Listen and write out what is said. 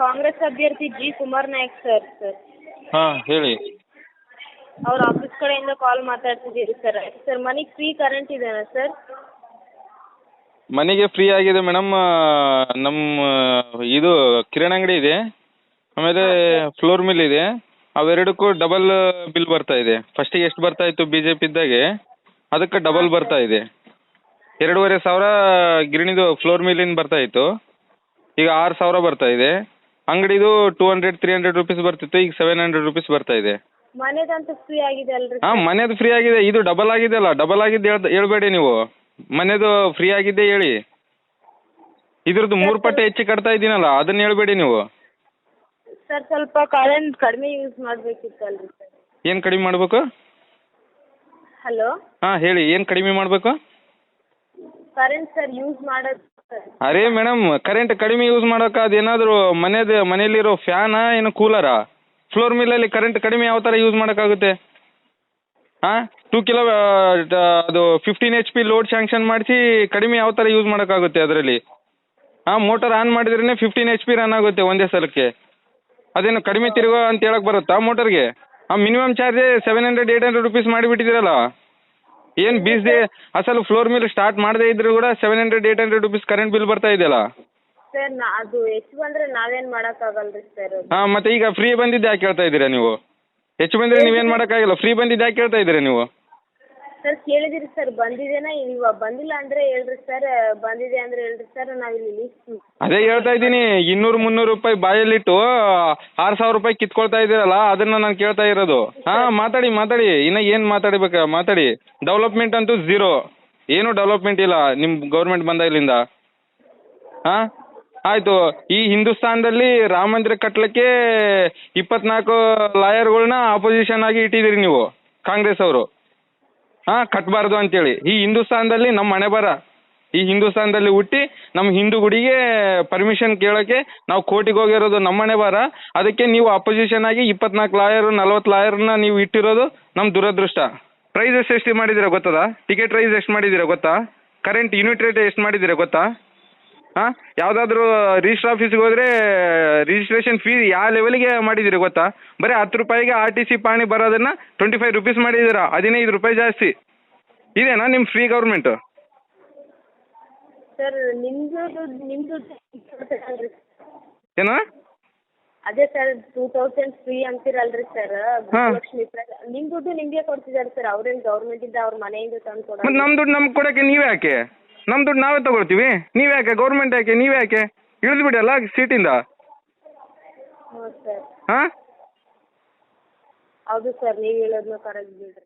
ಕಾಂಗ್ರೆಸ್ ಅಭ್ಯರ್ಥಿ G Kumar Nayak sir sir. ಹಾ ಹೇಳಿ. ಅವ್ರ ಆಫೀಸ್ ಕಡೆಯಿಂದ ಕಾಲ್ ಮಾತಾಡ್ತಿದ್ದೀರಿ ಸರ್. ಸರ್ ಮನೆಗೆ ಫ್ರೀ ಕರೆಂಟ್ ಇದೆಯಾ ಸರ್? ಮನೆಗೆ ಫ್ರೀ ಆಗಿದೆ ಮೇಡಮ್ ನಮ್ಮ ಇದು ಕಿರಾಣಿ ಅಂಗಡಿ ಇದೆ. ಆಮೇಲೆ ಫ್ಲೋರ್ ಮಿಲ್ ಇದೆ. ಅವೆರಡಕ್ಕೂ ಡಬಲ್ ಬಿಲ್ ಬರ್ತಾ ಇದೆ. ಫಸ್ಟಿಗೆ ಎಷ್ಟು ಬರ್ತಾ ಇತ್ತು ಬಿ ಜೆ ಪಿ ಇದ್ದಾಗೆ? ಅದಕ್ಕೆ ಡಬಲ್ ಬರ್ತಾ ಇದೆ. ಎರಡೂವರೆ ಸಾವಿರ ಗಿರಣಿದು ಫ್ಲೋರ್ ಮಿಲ್ಲಿಂದ ಬರ್ತಾ ಇತ್ತು. ಈಗ ಆರು ಸಾವಿರ ಬರ್ತಾ ಇದೆ. ಅಂಗಡಿದು two hundred three hundred rupees ಬರ್ತಿತ್ತು ಈಗ ಸೆವೆನ್ ಹಂಡ್ರೆಡ್ ರುಪೀಸ್ ಬರ್ತಾ ಇದೆ. ಮನೆದಂತೂ ಫ್ರೀ ಆಗಿದೆ ಅಲ್ರಿ ಹಾಂ ಮನೆದು ಫ್ರೀ ಆಗಿದೆ ಇದು ಡಬಲ್ ಆಗಿದೆ ಅಲ್ಲ ಡಬಲ್ ಆಗಿದ್ದು ಹೇಳ್ ಹೇಳ್ಬೇಡಿ ನೀವು. ಮನೆದು ಫ್ರೀ ಆಗಿದೆ ಹೇಳಿ. ಇದ್ರದ್ದು ಮೂರು ಪಟ್ಟೆ ಹೆಚ್ಚು ಕಟ್ತಾ ಇದ್ದೀನಲ್ಲ ಅದನ್ನ ಹೇಳ್ಬೇಡಿ ನೀವು. ಸರ್ ಸ್ವಲ್ಪ ಕರೆಂಟ್ ಕಡಿಮೆ ಯೂಸ್ ಮಾಡಬೇಕಿತ್ತಲ್ರಿ ಸರ್. ಏನು ಕಡಿಮೆ ಮಾಡಬೇಕು? ಹಲೋ ಹಾಂ ಹೇಳಿ ಏನು ಕಡಿಮೆ ಮಾಡಬೇಕು? ಕರೆಂಟ್ ಸರ್ ಯೂಸ್ ಮಾಡೋದು ಅರೇ ಮೇಡಮ್ ಕರೆಂಟ್ ಕಡಿಮೆ ಯೂಸ್ ಮಾಡೋಕೆ ಅದೇನಾದರೂ ಮನೆದು ಮನೆಯಲ್ಲಿರೋ ಫ್ಯಾನಾ ಏನು ಕೂಲರಾ ಫ್ಲೋರ್ ಮಿಲ್ಲಲ್ಲಿ ಕರೆಂಟ್ ಕಡಿಮೆ ಯಾವ ತರ ಯೂಸ್ ಮಾಡೋಕ್ಕಾಗುತ್ತೆ? ಹಾಂ ಟೂ ಕಿಲೋ ಅದು fifteen H P load sanction ಮಾಡಿಸಿ ಕಡಿಮೆ ಯಾವ ತರ ಯೂಸ್ ಮಾಡೋಕ್ಕಾಗುತ್ತೆ ಅದರಲ್ಲಿ? ಹಾಂ ಮೋಟರ್ ಆನ್ ಮಾಡಿದ್ರೇ ಫಿಫ್ಟೀನ್ ಎಚ್ ಪಿ ರನ್ ಆಗುತ್ತೆ ಒಂದೇ ಸಲಕ್ಕೆ. ಅದೇನು ಕಡಿಮೆ ತಿರುಗೋ ಅಂತ ಹೇಳಕ್ ಬರುತ್ತಾ ಮೋಟರ್ಗೆ ಆ minimum ಚಾರ್ಜೇ seven hundred eight hundred rupees ಮಾಡಿಬಿಟ್ಟಿದ್ದೀರಲ್ಲ? ಏನು ಬೀಸದೆ ಅಸಲು ಫ್ಲೋರ್ ಮೇಲೆ ಸ್ಟಾರ್ಟ್ ಮಾಡದೇ ಇದ್ರು ಕೂಡ seven hundred eight hundred rupees current bill ಬರ್ತಾ ಇದೆಯಲ್ಲ? ಸರ್ ನಾ ಅದು ಹೆಚ್ಚು ಬಂದರೆ ನಾವೇನು ಮಾಡೋಕ್ಕಾಗಲ್ರಿ ಸರ್ ಹಾಂ ಮತ್ತೆ ಈಗ ಫ್ರೀ ಬಂದಿದ್ದು ಯಾಕೆ ಹೇಳ್ತಾ ಇದ್ದೀರಾ ನೀವು? ಹೆಚ್ಚು ಬಂದರೆ ನೀವೇನು ಆಗಲ್ಲ ಫ್ರೀ ಬಂದಿದ್ದು ಯಾಕೆ ಹೇಳ್ತಾ ಇದ್ದೀರಾ ನೀವು? ಸರ್ ಕೇಳಿದಿರಿ ಸರ್ ಬಂದಿದೆನಾ? ಇವ ಬಂದಿಲ್ಲ ಅಂದ್ರೆ ಹೇಳ್ರಿ ಸರ್ ಬಂದಿದೆ ಅಂದ್ರೆ ಹೇಳ್ರಿ ಸರ್ ಇಲ್ಲಿ ಲಿಸ್ಟ್ ಅದೇ ಹೇಳ್ತಾ ಇದ್ದೀನಿ. ಇನ್ನೂರು ಮುನ್ನೂರು ರೂಪಾಯಿ ಬಾಯಲ್ಲಿಟ್ಟು, ಆರು ಸಾವಿರ ರೂಪಾಯಿ ಕಿತ್ಕೊಳ್ತಾ ಇದ್ದೀರಲ್ಲ, ಅದನ್ನ ನಾನು ಕೇಳ್ತಾ ಇರೋದು. ಹಾ, ಮಾತಾಡಿ ಮಾತಾಡಿ. ಇನ್ನ ಏನು ಮಾತಾಡಬೇಕ? ಮಾತಾಡಿ. ಡೆವಲಪ್ಮೆಂಟ್ ಅಂತೂ ಝೀರೋ ಏನು ಡೆವಲಪ್ಮೆಂಟ್ ಇಲ್ಲ. ನಿಮ್ಮ ಗೌರ್ಮೆಂಟ್ ಇಲ್ಲಿಂದ. ಹಾ? ಆಯ್ತು. ಈ ಹಿಂದೂಸ್ತಾನದಲ್ಲಿ ರಾಮ ಮಂದಿರ ಇಪ್ಪತ್ನಾಲ್ಕು ಲಾಯರ್ಗಳ್ನ ಅಪೋಸಿಷನ್ ಆಗಿ ಇಟ್ಟಿದ್ದೀರಿ ನೀವು, ಕಾಂಗ್ರೆಸ್ ಅವರು. ಹಾಂ ಅಂತ ಅಂತೇಳಿ. ಈ ಹಿಂದೂಸ್ತಾನದಲ್ಲಿ ನಮ್ಮ ಹಣೆ ಬರ. ಈ ಹಿಂದೂಸ್ತಾನದಲ್ಲಿ ಹುಟ್ಟಿ ನಮ್ಮ ಹಿಂದೂ ಗುಡಿಗೆ ಪರ್ಮಿಷನ್ ಕೇಳೋಕೆ ನಾವು ಕೋರ್ಟಿಗೆ ಹೋಗಿರೋದು ನಮ್ಮ ಹಣೆ ಅದಕ್ಕೆ ನೀವು ಅಪೋಸಿಷನ್ ಆಗಿ ಇಪ್ಪತ್ನಾಲ್ಕು ಲಾಯರ್ ನಲ್ವತ್ತು ಲಾಯರ್ನ ನೀವು ಇಟ್ಟಿರೋದು ನಮ್ಮ ದುರದೃಷ್ಟ. ಪ್ರೈಸ್ ಎಷ್ಟು ಮಾಡಿದ್ದೀರಾ ಗೊತ್ತದ? ಟಿಕೆಟ್ ಪ್ರೈಸ್ ಎಷ್ಟು ಮಾಡಿದ್ದೀರಾ ಗೊತ್ತಾ? ಕರೆಂಟ್ ಯೂನಿಟ್ ರೇಟ್ ಎಷ್ಟು ಗೊತ್ತಾ? ಹಾಂ? ಯಾವುದಾದ್ರೂ ರಿಜಿಸ್ಟ್ರ್ ಆಫೀಸ್ಗೆ ಹೋದರೆ ರಿಜಿಸ್ಟ್ರೇಷನ್ ಫೀ ಯಾವ ಲೆವೆಲ್ಗೆ ಮಾಡಿದ್ದೀರಿ ಗೊತ್ತಾ? ಬರೀ ಹತ್ತು ರೂಪಾಯಿಗೆ ಆರ್ ಟಿ ಸಿ ಪಾಣಿ ಬರೋದನ್ನು ಟ್ವೆಂಟಿ ಫೈವ್ ರುಪೀಸ್ ಮಾಡಿದ್ದೀರಾ? ಹದಿನೈದು ರೂಪಾಯಿ ಜಾಸ್ತಿ. ಇದೇನಾ ನಿಮ್ಮ ಫ್ರೀ ಗೌರ್ಮೆಂಟು ಸರ್ ನಿಮ್ಮದು ದುಡ್ಡು ನಿಮ್ಮ ದುಡ್ಡು ಏನು? ಅದೇ ಸರ್ ಟೂ ತೌಸಂಡ್ ಫ್ರೀ ಅಂತೀರಲ್ರಿ ಸರ್. ಲಕ್ಷ್ಮಿ ನಿಮ್ಮ ದುಡ್ಡು ನಿಮಗೆ ಕೊಡ್ತಿದ್ದಾರೆ ಸರ್ ಅವ್ರೇನು ಗೌರ್ಮೆಂಟಿಂದ ಅವ್ರ ಮನೆಯಿಂದ ತಂದು ಕೊಡೋದು ನಮ್ಮ ದುಡ್ಡು ನಮ್ಗೆ ಕೊಡೋಕ್ಕೆ ನೀವು ಯಾಕೆ? ನಮ್ಮ ದುಡ್ಡು ನಾವೇ ತಗೊಳ್ತೀವಿ. ನೀವು ಯಾಕೆ? ಗೌರ್ಮೆಂಟ್ ಯಾಕೆ? ನೀವು ಯಾಕೆ? ಬಿಡಲ್ಲ ಸೀಟಿಂದ ಹ್ಞೂ ಸರ್ ಹಾಂ? ಹೌದು ಸರ್ ನೀವು ಹೇಳೋದನ್ನು ಕರೆಕ್ಟ್ ಬಿಡ್ರಿ.